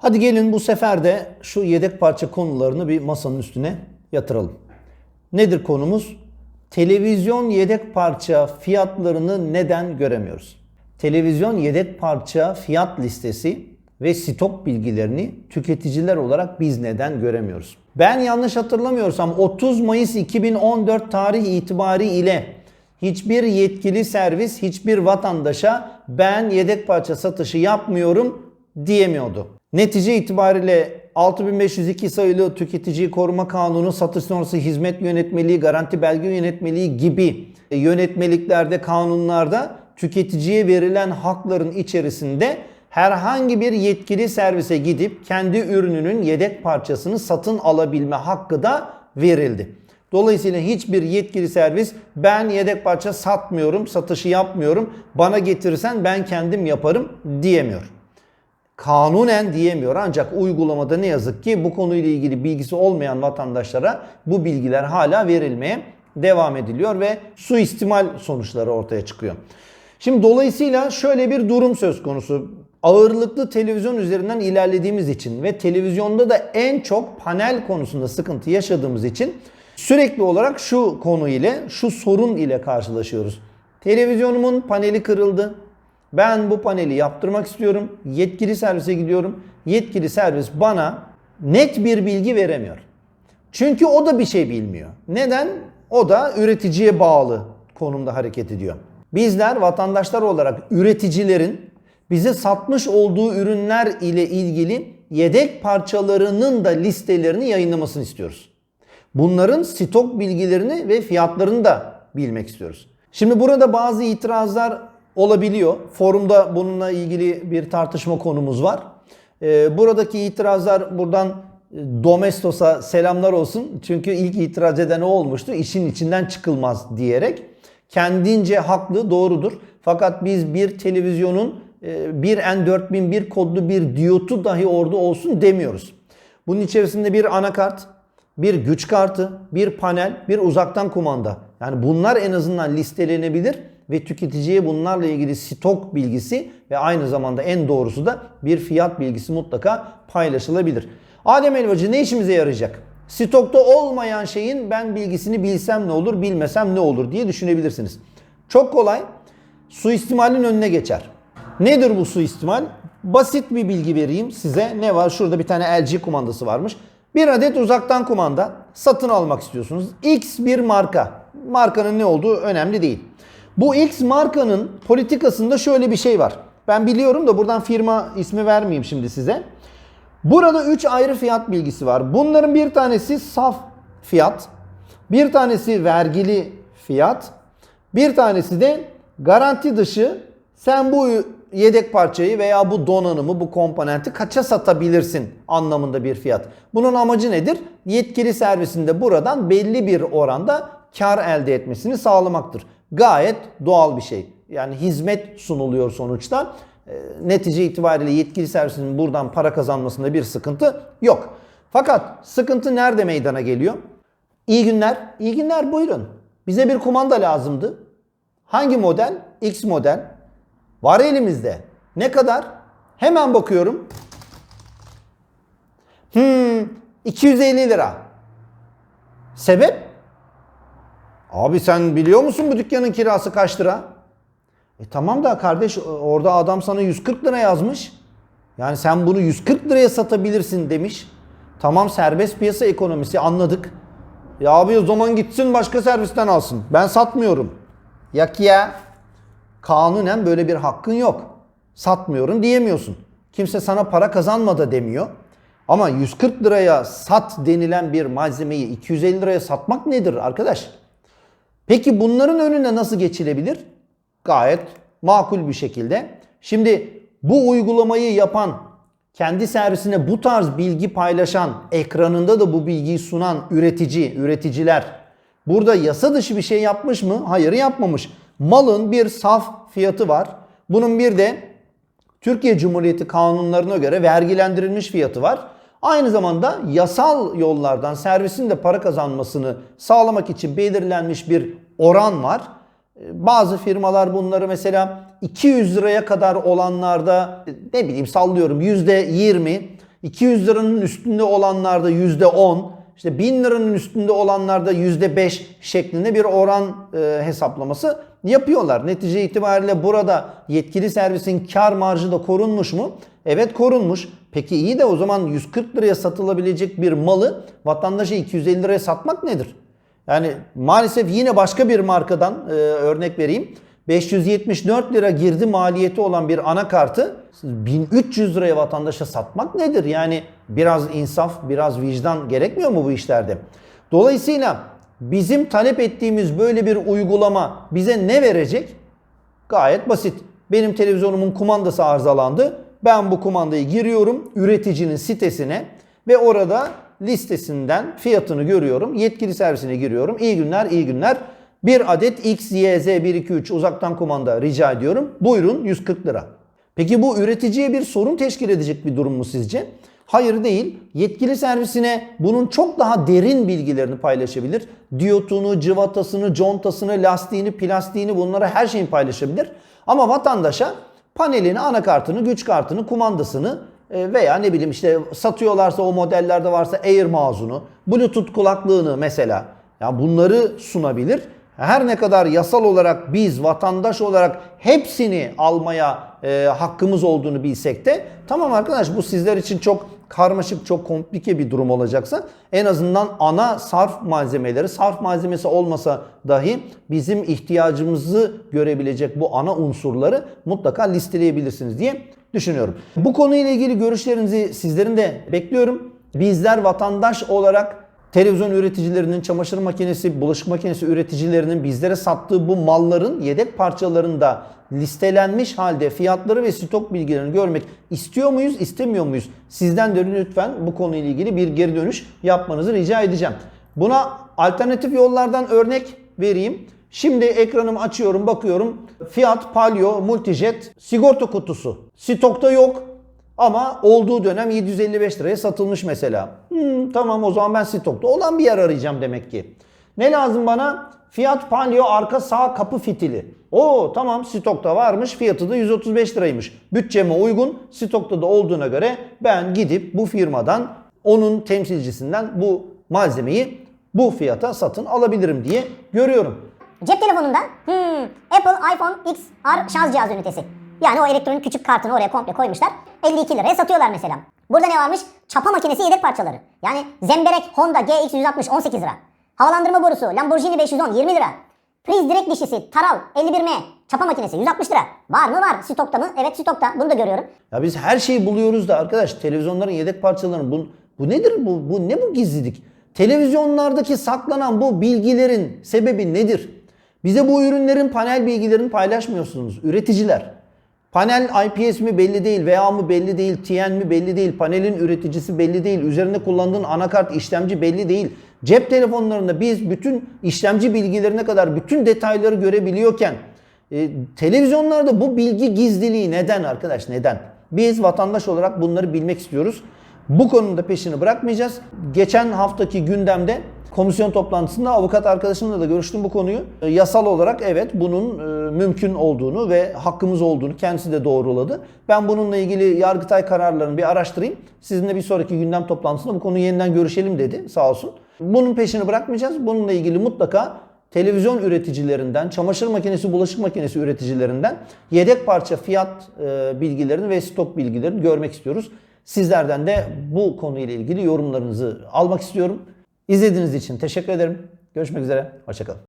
Hadi gelin bu sefer de şu yedek parça konularını bir masanın üstüne yatıralım. Nedir konumuz? Televizyon yedek parça fiyatlarını neden göremiyoruz? Televizyon yedek parça fiyat listesi ve stok bilgilerini tüketiciler olarak biz neden göremiyoruz? Ben yanlış hatırlamıyorsam 30 Mayıs 2014 tarih itibari ile hiçbir yetkili servis hiçbir vatandaşa ben yedek parça satışı yapmıyorum diyemiyordu. Netice itibariyle 6502 sayılı Tüketiciyi Koruma Kanunu, satış sonrası hizmet yönetmeliği, garanti belge yönetmeliği gibi yönetmeliklerde, kanunlarda tüketiciye verilen hakların içerisinde herhangi bir yetkili servise gidip kendi ürününün yedek parçasını satın alabilme hakkı da verildi. Dolayısıyla hiçbir yetkili servis ben yedek parça satmıyorum, satışı yapmıyorum, bana getirirsen ben kendim yaparım diyemiyor kanunen diyemiyor. Ancak uygulamada ne yazık ki bu konuyla ilgili bilgisi olmayan vatandaşlara bu bilgiler hala verilmeye devam ediliyor ve suistimal sonuçları ortaya çıkıyor. Şimdi dolayısıyla şöyle bir durum söz konusu. Ağırlıklı televizyon üzerinden ilerlediğimiz için ve televizyonda da en çok panel konusunda sıkıntı yaşadığımız için sürekli olarak şu konu ile, şu sorun ile karşılaşıyoruz. Televizyonumun paneli kırıldı. Ben bu paneli yaptırmak istiyorum. Yetkili servise gidiyorum. Yetkili servis bana net bir bilgi veremiyor. Çünkü o da bir şey bilmiyor. Neden? O da üreticiye bağlı konumda hareket ediyor. Bizler vatandaşlar olarak üreticilerin bize satmış olduğu ürünler ile ilgili yedek parçalarının da listelerini yayınlamasını istiyoruz. Bunların stok bilgilerini ve fiyatlarını da bilmek istiyoruz. Şimdi burada bazı itirazlar olabiliyor. Forumda bununla ilgili bir tartışma konumuz var. Ee, buradaki itirazlar buradan e, Domestos'a selamlar olsun. Çünkü ilk itiraz eden o olmuştu. İşin içinden çıkılmaz diyerek. Kendince haklı, doğrudur. Fakat biz bir televizyonun e, bir N4001 kodlu bir diyotu dahi orada olsun demiyoruz. Bunun içerisinde bir anakart, bir güç kartı, bir panel, bir uzaktan kumanda. Yani bunlar en azından listelenebilir ve tüketiciye bunlarla ilgili stok bilgisi ve aynı zamanda en doğrusu da bir fiyat bilgisi mutlaka paylaşılabilir. Adem Elvacı ne işimize yarayacak? Stokta olmayan şeyin ben bilgisini bilsem ne olur, bilmesem ne olur diye düşünebilirsiniz. Çok kolay. Suistimalin önüne geçer. Nedir bu suistimal? Basit bir bilgi vereyim size. Ne var? Şurada bir tane LG kumandası varmış. Bir adet uzaktan kumanda satın almak istiyorsunuz. X bir marka. Markanın ne olduğu önemli değil. Bu X markanın politikasında şöyle bir şey var. Ben biliyorum da buradan firma ismi vermeyeyim şimdi size. Burada 3 ayrı fiyat bilgisi var. Bunların bir tanesi saf fiyat, bir tanesi vergili fiyat, bir tanesi de garanti dışı sen bu yedek parçayı veya bu donanımı, bu komponenti kaça satabilirsin anlamında bir fiyat. Bunun amacı nedir? Yetkili servisinde buradan belli bir oranda kar elde etmesini sağlamaktır. Gayet doğal bir şey. Yani hizmet sunuluyor sonuçta. E, netice itibariyle yetkili servisinin buradan para kazanmasında bir sıkıntı yok. Fakat sıkıntı nerede meydana geliyor? İyi günler. İyi günler buyurun. Bize bir kumanda lazımdı. Hangi model? X model. Var elimizde. Ne kadar? Hemen bakıyorum. Hmm, 250 lira. Sebep? Abi sen biliyor musun bu dükkanın kirası kaç lira? E tamam da kardeş orada adam sana 140 lira yazmış. Yani sen bunu 140 liraya satabilirsin demiş. Tamam serbest piyasa ekonomisi anladık. Ya abi o zaman gitsin başka servisten alsın. Ben satmıyorum. Yak ya. Kanunen böyle bir hakkın yok. Satmıyorum diyemiyorsun. Kimse sana para kazanma da demiyor. Ama 140 liraya sat denilen bir malzemeyi 250 liraya satmak nedir arkadaş? Peki bunların önüne nasıl geçilebilir? Gayet makul bir şekilde. Şimdi bu uygulamayı yapan, kendi servisine bu tarz bilgi paylaşan, ekranında da bu bilgiyi sunan üretici, üreticiler burada yasa dışı bir şey yapmış mı? Hayır yapmamış. Malın bir saf fiyatı var. Bunun bir de Türkiye Cumhuriyeti kanunlarına göre vergilendirilmiş fiyatı var. Aynı zamanda yasal yollardan servisin de para kazanmasını sağlamak için belirlenmiş bir oran var. Bazı firmalar bunları mesela 200 liraya kadar olanlarda ne bileyim sallıyorum %20 200 liranın üstünde olanlarda %10, işte 1000 liranın üstünde olanlarda %5 şeklinde bir oran e, hesaplaması yapıyorlar. Netice itibariyle burada yetkili servisin kar marjı da korunmuş mu? Evet korunmuş. Peki iyi de o zaman 140 liraya satılabilecek bir malı vatandaşa 250 liraya satmak nedir? Yani maalesef yine başka bir markadan e, örnek vereyim. 574 lira girdi maliyeti olan bir anakartı 1300 liraya vatandaşa satmak nedir? Yani biraz insaf, biraz vicdan gerekmiyor mu bu işlerde? Dolayısıyla bizim talep ettiğimiz böyle bir uygulama bize ne verecek? Gayet basit. Benim televizyonumun kumandası arızalandı. Ben bu kumandayı giriyorum üreticinin sitesine ve orada listesinden fiyatını görüyorum. Yetkili servisine giriyorum. İyi günler, iyi günler. Bir adet XYZ123 uzaktan kumanda rica ediyorum. Buyurun 140 lira. Peki bu üreticiye bir sorun teşkil edecek bir durum mu sizce? Hayır değil. Yetkili servisine bunun çok daha derin bilgilerini paylaşabilir. Diyotunu, cıvatasını, contasını, lastiğini, plastiğini bunları her şeyi paylaşabilir. Ama vatandaşa panelini, anakartını, güç kartını, kumandasını e, veya ne bileyim işte satıyorlarsa o modellerde varsa Air mouse'unu, Bluetooth kulaklığını mesela ya bunları sunabilir. Her ne kadar yasal olarak biz vatandaş olarak hepsini almaya e, hakkımız olduğunu bilsek de tamam arkadaş bu sizler için çok karmaşık, çok komplike bir durum olacaksa en azından ana sarf malzemeleri, sarf malzemesi olmasa dahi bizim ihtiyacımızı görebilecek bu ana unsurları mutlaka listeleyebilirsiniz diye düşünüyorum. Bu konuyla ilgili görüşlerinizi sizlerin de bekliyorum. Bizler vatandaş olarak televizyon üreticilerinin, çamaşır makinesi, bulaşık makinesi üreticilerinin bizlere sattığı bu malların yedek parçalarında listelenmiş halde fiyatları ve stok bilgilerini görmek istiyor muyuz, istemiyor muyuz? Sizden de lütfen bu konuyla ilgili bir geri dönüş yapmanızı rica edeceğim. Buna alternatif yollardan örnek vereyim. Şimdi ekranımı açıyorum, bakıyorum. Fiat Palio Multijet sigorta kutusu. Stokta yok. Ama olduğu dönem 755 liraya satılmış mesela. Hmm, tamam o zaman ben stokta olan bir yer arayacağım demek ki. Ne lazım bana? Fiat Palio arka sağ kapı fitili. Oo tamam stokta varmış fiyatı da 135 liraymış. Bütçeme uygun stokta da olduğuna göre ben gidip bu firmadan onun temsilcisinden bu malzemeyi bu fiyata satın alabilirim diye görüyorum. Cep telefonunda hmm, Apple iPhone XR şarj cihazı ünitesi. Yani o elektronik küçük kartını oraya komple koymuşlar. 52 liraya satıyorlar mesela. Burada ne varmış? Çapa makinesi yedek parçaları. Yani Zemberek Honda GX160 18 lira. Havalandırma borusu Lamborghini 510 20 lira. Priz direkt dişlisi Taral 51M çapa makinesi 160 lira. Var mı var? Stokta mı? Evet stokta. Bunu da görüyorum. Ya biz her şeyi buluyoruz da arkadaş televizyonların yedek parçalarını bu, bu nedir bu, bu ne bu gizlilik? Televizyonlardaki saklanan bu bilgilerin sebebi nedir? Bize bu ürünlerin panel bilgilerini paylaşmıyorsunuz üreticiler. Panel IPS mi belli değil, VA mı belli değil, TN mi belli değil, panelin üreticisi belli değil, üzerinde kullandığın anakart işlemci belli değil. Cep telefonlarında biz bütün işlemci bilgilerine kadar bütün detayları görebiliyorken e, televizyonlarda bu bilgi gizliliği neden arkadaş neden? Biz vatandaş olarak bunları bilmek istiyoruz. Bu konuda peşini bırakmayacağız. Geçen haftaki gündemde komisyon toplantısında avukat arkadaşımla da görüştüm bu konuyu. E, Yasal olarak evet bunun e, mümkün olduğunu ve hakkımız olduğunu kendisi de doğruladı. Ben bununla ilgili Yargıtay kararlarını bir araştırayım. Sizinle bir sonraki gündem toplantısında bu konuyu yeniden görüşelim dedi sağ olsun. Bunun peşini bırakmayacağız. Bununla ilgili mutlaka televizyon üreticilerinden, çamaşır makinesi, bulaşık makinesi üreticilerinden yedek parça fiyat e, bilgilerini ve stok bilgilerini görmek istiyoruz. Sizlerden de bu konuyla ilgili yorumlarınızı almak istiyorum. İzlediğiniz için teşekkür ederim. Görüşmek üzere. Hoşçakalın.